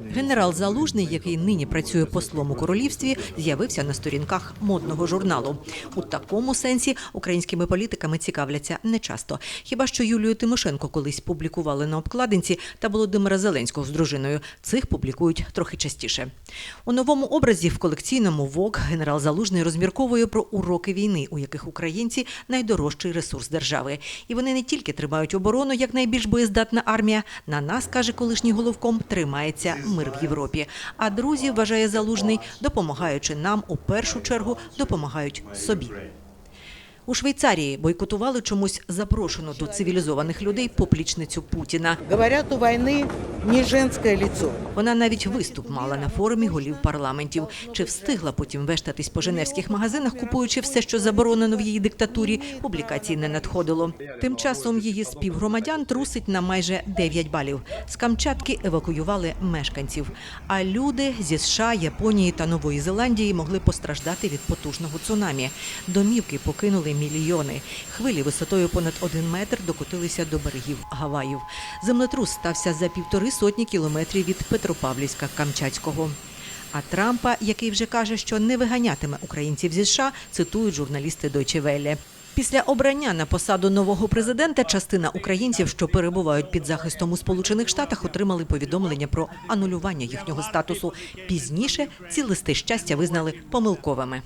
Генерал Залужний, який нині працює послом у королівстві, з'явився на сторінках модного журналу. У такому сенсі українськими політиками цікавляться нечасто. Хіба що Юлію Тимошенко колись публікували на обкладинці та Володимира Зеленського з дружиною. Цих публікують трохи частіше. У новому образі в колекційному ВОК генерал Залужний розмірковує про уроки війни, у яких українці найдорожчий ресурс держави. І вони не тільки тримають оборону як найбільш боєздатна армія. На нас каже колишній головком, тримається мир в Європі. А друзі, вважає залужний, допомагаючи нам у першу чергу, допомагають собі. У Швейцарії бойкотували чомусь запрошену до цивілізованих людей поплічницю Путіна. Говорят, у войны не женское лицо. Вона навіть виступ мала на форумі голів парламентів. Чи встигла потім вештатись по женевських магазинах, купуючи все, що заборонено в її диктатурі, публікацій не надходило. Тим часом її співгромадян трусить на майже 9 балів. З Камчатки евакуювали мешканців. А люди зі США, Японії та Нової Зеландії могли постраждати від потужного цунамі. Домівки покинули мільйони. Хвилі висотою понад один метр докотилися до берегів Гаваїв. Землетрус стався за півтори сотні кілометрів від Петропавлівська Камчатського. А Трампа, який вже каже, що не виганятиме українців зі США, цитують журналісти Deutsche Welle. Після обрання на посаду нового президента частина українців, що перебувають під захистом у Сполучених Штатах, отримали повідомлення про анулювання їхнього статусу. Пізніше ці листи щастя визнали помилковими.